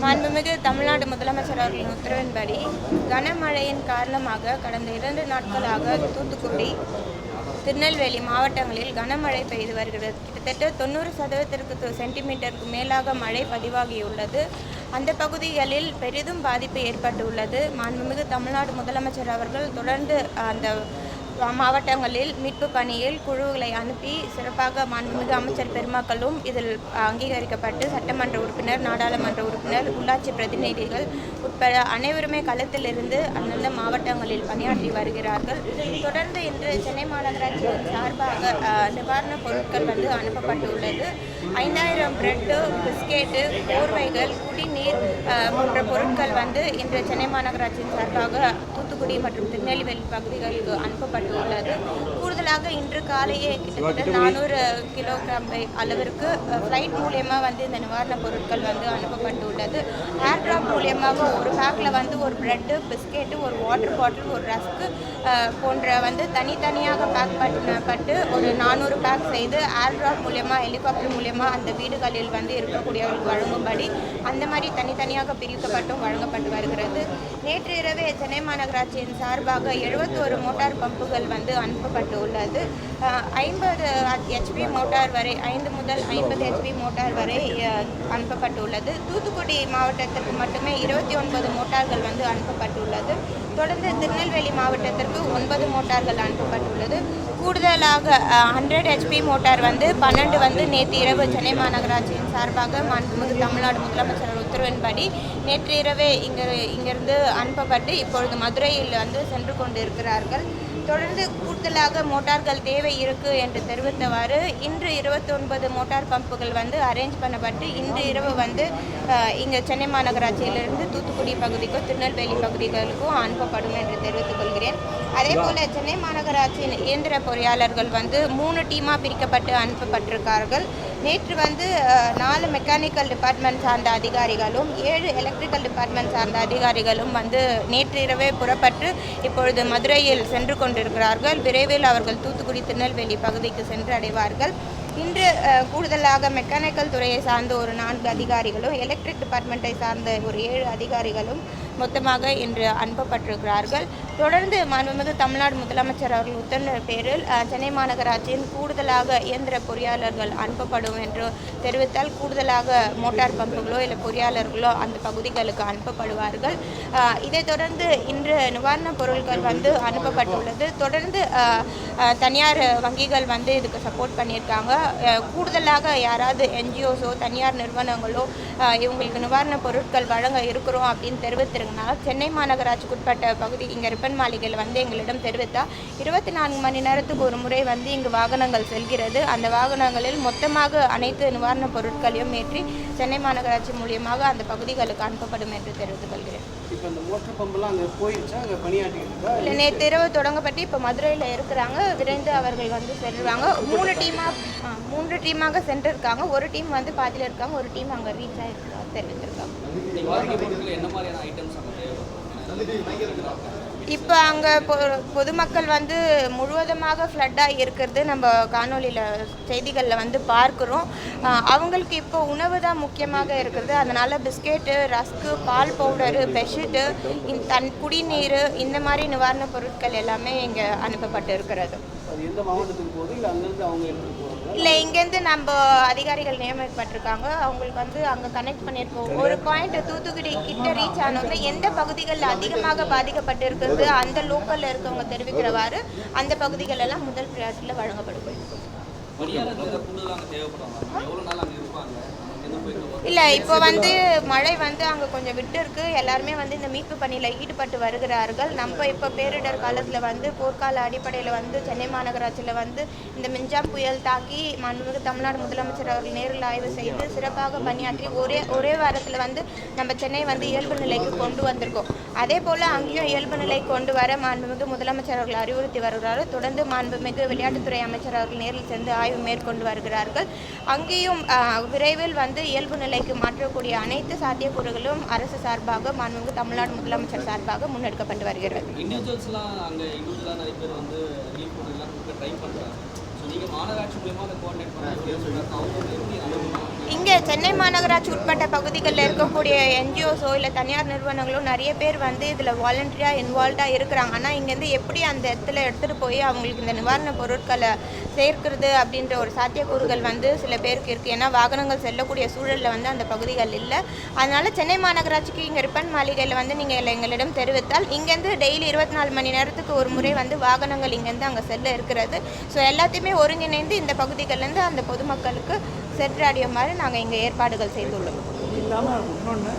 மாண்புமிகு தமிழ்நாடு முதலமைச்சர் அவர்களின் உத்தரவின்படி கனமழையின் காரணமாக கடந்த இரண்டு நாட்களாக தூத்துக்குடி திருநெல்வேலி மாவட்டங்களில் கனமழை பெய்து வருகிறது. கிட்டத்தட்ட தொண்ணூறு சதவீதத்திற்கு சென்டிமீட்டருக்கு மேலாக மழை பதிவாகியுள்ளது. அந்த பகுதிகளில் பெரிதும் பாதிப்பு ஏற்பட்டுள்ளது. மாண்புமிகு தமிழ்நாடு முதலமைச்சர் அவர்கள் தொடர்ந்து அந்த மாவட்டங்களில் மீட்பு பணியில் குழுக்களை அனுப்பி சிறப்பாக மாண்புமிகு அமைச்சர் பெருமக்களும் இதில் அங்கீகரிக்கப்பட்டு சட்டமன்ற உறுப்பினர் நாடாளுமன்ற உறுப்பினர் உள்ளாட்சி பிரதிநிதிகள் உட்பட அனைவருமே களத்தில் இருந்து அந்தந்த மாவட்டங்களில் பணியாற்றி வருகிறார்கள். தொடர்ந்து இன்று சென்னை மாநகராட்சியின் சார்பாக நிவாரணப் பொருட்கள் வந்து அனுப்பப்பட்டுள்ளது. ஐந்தாயிரம் பிரெட்டு பிஸ்கெட்டு போர்வைகள் குடிநீர் போன்ற பொருட்கள் வந்து இன்று சென்னை மாநகராட்சியின் சார்பாக தூத்துக்குடி மற்றும் திருநெல்வேலி பகுதிகளுக்கு அனுப்பப்பட்டுள்ளது. கூடுதலாக இன்று காலையே கிட்டத்தட்ட நானூறு கிலோகிராம் அளவிற்கு ஃப்ளைட் மூலியமாக வந்து இந்த நிவாரணப் பொருட்கள் வந்து அனுப்பப்பட்டுள்ளது. ஏர் ட்ராப் மூலியமாக ஒரு பேக்கில் வந்து ஒரு ப்ரெட்டு பிஸ்கெட்டு ஒரு வாட்டர் பாட்டில் ஒரு ரஸ்க்கு போன்ற வந்து தனித்தனியாக பேக் பண்ணப்பட்டு ஒரு நானூறு பேக் செய்து ஏர் ட்ராப் மூலியமாக ஹெலிகாப்டர் மூலியமாக அந்த வீடுகளில் வந்து இருக்கக்கூடியவர்களுக்கு வழங்கும்படி அந்த மாதிரி தனித்தனியாக பிரிக்கப்பட்டும் வழங்கப்பட்டு வருகிறது. நேற்று இரவே சென்னை மாநகராட்சியின் சார்பாக எழுபத்தோரு மோட்டார் பம்புகள் வந்து அனுப்பப்பட்டு உள்ளது ஐம்பது ஹெச்பி மோட்டார் வரை ஐந்து முதல் ஐம்பது ஹெச்பி மோட்டார் வரை அனுப்பப்பட்டுள்ளது. தூத்துக்குடி மாவட்டத்திற்கு மட்டுமே இருபத்தி ஒன்பது மோட்டார்கள் வந்து அனுப்பப்பட்டுள்ளது. தொடர்ந்து திருநெல்வேலி மாவட்டத்திற்கு ஒன்பது மோட்டார்கள் அனுப்பப்பட்டுள்ளது. கூடுதலாக ஹண்ட்ரட் ஹெச்பி மோட்டார் வந்து பன்னெண்டு வந்து நேற்று இரவு சென்னை மாநகராட்சியின் சார்பாக மாண்புமிகு தமிழ்நாடு முதலமைச்சர் உத்தரவின்படி நேற்று இரவே இங்கே இங்கிருந்து அனுப்பப்பட்டு இப்பொழுது மதுரையில் வந்து சென்று கொண்டு இருக்கிறார்கள் தொடர்ந்து கூடுதலாக மோட்டார்கள் தேவை இருக்கு என்று தெரிவித்தவாறு இன்று இருபத்தொன்பது மோட்டார் பம்புகள் வந்து அரேஞ்ச் பண்ணப்பட்டு இன்று இரவு வந்து இங்கே சென்னை மாநகராட்சியிலிருந்து தூத்துக்குடி பகுதிக்கும் திருநெல்வேலி பகுதிகளுக்கும் அனுப்பப்படும் என்று தெரிவித்துக் கொள்கிறேன். அதே போல சென்னை மாநகராட்சியின் இயந்திர பொறியாளர்கள் வந்து மூணு டீமாக பிரிக்கப்பட்டு அனுப்பப்பட்டிருக்கார்கள். நேற்று வந்து நாலு மெக்கானிக்கல் டிபார்ட்மெண்ட் சார்ந்த அதிகாரிகளும் ஏழு எலக்ட்ரிக்கல் டிபார்ட்மெண்ட் சார்ந்த அதிகாரிகளும் வந்து நேற்று இரவே புறப்பட்டு இப்பொழுது மதுரையில் சென்று கொண்டிருக்கிறார்கள். விரைவில் அவர்கள் தூத்துக்குடி திருநெல்வேலி பகுதிக்கு சென்று அடைவார்கள். இன்று கூடுதலாக மெக்கானிக்கல் துறையை சார்ந்த ஒரு நான்கு அதிகாரிகளும் எலக்ட்ரிக் டிபார்ட்மெண்ட்டை சார்ந்த ஒரு ஏழு அதிகாரிகளும் மொத்தமாக இன்று அனுப்பப்பட்டிருக்கிறார்கள். தொடர்ந்து மாண்புமிகு தமிழ்நாடு முதலமைச்சர் அவர்கள் உத்தரவு பேரில் சென்னை மாநகராட்சியின் கூடுதலாக இயந்திர பொறியாளர்கள் அனுப்பப்படும் என்று தெரிவித்தால் கூடுதலாக மோட்டார் பம்புகளோ இல்லை பொறியாளர்களோ அந்த பகுதிகளுக்கு அனுப்பப்படுவார்கள். இதைத் தொடர்ந்து இன்று நிவாரணப் பொருட்கள் வந்து அனுப்பப்பட்டுள்ளது. தொடர்ந்து தனியார் வங்கிகள் வந்து இதுக்கு சப்போர்ட் பண்ணியிருக்காங்க. கூடுதலாக யாராவது என்ஜிஓஸோ தனியார் நிறுவனங்களோ இவங்களுக்கு நிவாரணப் பொருட்கள் வழங்க இருக்கிறோம் அப்படின்னு தெரிவித்திருக்கனால சென்னை மாநகராட்சிக்குட்பட்ட பகுதி இங்கே ரிப்பன் மாளிகையில் வந்து எங்களிடம் தெரிவித்தா இருபத்தி நான்கு மணி நேரத்துக்கு ஒரு முறை வந்து இங்கு வாகனங்கள் செல்கிறது. அந்த வாகனங்களில் மொத்தமாக அனைத்து நிவாரணப் பொருட்களையும் ஏற்றி சென்னை மாநகராட்சி மூலியமாக அந்த பகுதிகளுக்கு அனுப்பப்படும் என்று தெரிவித்துக் கொள்கிறேன். இல்லை நேற்று இரவு தொடங்கப்பட்டு இப்போ மதுரையில் இருக்கிறாங்க. விரைந்து அவர்கள் வந்து செல்வாங்க. மூணு டீமாக மூன்று டீமாக சென்றிருக்காங்க. ஒரு டீம் வந்து பாதியில் இருக்காங்க. ஒரு டீம் அங்கே ரீச் ஆகிருக்கா தெரிவித்திருக்காங்க. இப்போ அங்கே பொ பொதுமக்கள் வந்து முழுவதுமாக ஃப்ளட்டாக இருக்கிறது நம்ம காணொலியில் செய்திகளில் வந்து பார்க்குறோம். அவங்களுக்கு இப்போ உணவு தான் முக்கியமாக இருக்குது. அதனால் பிஸ்கெட்டு ரஸ்க்கு பால் பவுடரு பெட்ஷீட்டு தன் குடிநீர் இந்த மாதிரி நிவாரணப் பொருட்கள் எல்லாமே இங்கே அனுப்பப்பட்டு இருக்கிறது இல்லை இங்கேருந்து நம்ம அதிகாரிகள் நியமிக்கப்பட்டிருக்காங்க. அவங்களுக்கு வந்து அங்கே கனெக்ட் பண்ணியிருக்கோம். ஒரு பாயிண்ட் தூத்துக்குடி கிட்ட ரீச் ஆனவங்க எந்த பகுதிகளில் அதிகமாக பாதிக்கப்பட்டு இருக்கிறது அந்த லோக்கலில் இருக்கவங்க தெரிவிக்கிறவாறு அந்த பகுதிகள் எல்லாம் முதல் ப்ரியாரிட்டியில் வழங்கப்படும். இல்லை இப்போ வந்து மழை வந்து அங்கே கொஞ்சம் விட்டு இருக்கு எல்லாருமே வந்து இந்த மீட்பு பணியில் ஈடுபட்டு வருகிறார்கள். நம்ம இப்போ பேரிடர் காலத்தில் வந்து போர்க்கால அடிப்படையில் வந்து சென்னை மாநகராட்சியில் வந்து இந்த மின்ஜாம் புயல் தாக்கி மாண்புமிகு தமிழ்நாடு முதலமைச்சர் அவர்கள் நேரில் ஆய்வு செய்து சிறப்பாக பணியாற்றி ஒரே ஒரே வாரத்தில் வந்து நம்ம சென்னை வந்து இயல்பு நிலைக்கு கொண்டு வந்திருக்கோம். அதே போல் அங்கேயும் இயல்பு நிலை கொண்டு வர மாண்புமிகு முதலமைச்சர் அவர்கள் அறிவுறுத்தி வருகிறார்கள். தொடர்ந்து மாண்புமிகு விளையாட்டுத்துறை அமைச்சர் அவர்கள் நேரில் சென்று ஆய்வு மேற்கொண்டு வருகிறார்கள். அங்கேயும் விரைவில் வந்து இயல்பு நிலைக்கு மாற்றக்கூடிய அனைத்து சாத்தியக்கூறுகளும் அரசு சார்பாக மாண்புமிகு தமிழ்நாடு முதலமைச்சர் சார்பாக முன்னெடுக்கப்பட்டு வருகிறது. இங்கே சென்னை மாநகராட்சி உட்பட்ட பகுதிகளில் இருக்கக்கூடிய என்ஜிஓஸோ இல்லை தனியார் நிறுவனங்களோ நிறைய பேர் வந்து இதில் வாலண்டரியாக இன்வால்வ்டாக இருக்கிறாங்க. ஆனால் இங்கேருந்து எப்படி அந்த இடத்துல எடுத்துகிட்டு போய் அவங்களுக்கு இந்த நிவாரணப் பொருட்களை சேர்க்கிறது அப்படின்ற ஒரு சாத்தியக்கூறுகள் வந்து சில பேருக்கு இருக்குது ஏன்னா வாகனங்கள் செல்லக்கூடிய சூழலில் வந்து அந்த பகுதிகள் இல்லை. அதனால் சென்னை மாநகராட்சிக்கு இங்கே ரிப்பன் மாளிகையில் வந்து நீங்கள் எங்களிடம் தெரிவித்தால் இங்கேருந்து டெய்லி இருபத்தி நாலு மணி நேரத்துக்கு ஒரு முறை வந்து வாகனங்கள் இங்கேருந்து அங்கே செல்ல இருக்கிறது. ஸோ எல்லாத்தையுமே ஒருங்கிணைந்து இந்த பகுதிகள்லேருந்து அந்த பொதுமக்களுக்கு சென்றடைய மாதிரி நாங்கள் இங்கே ஏற்பாடுகள் செய்துள்ளோம். இல்லாமல் இன்னொன்று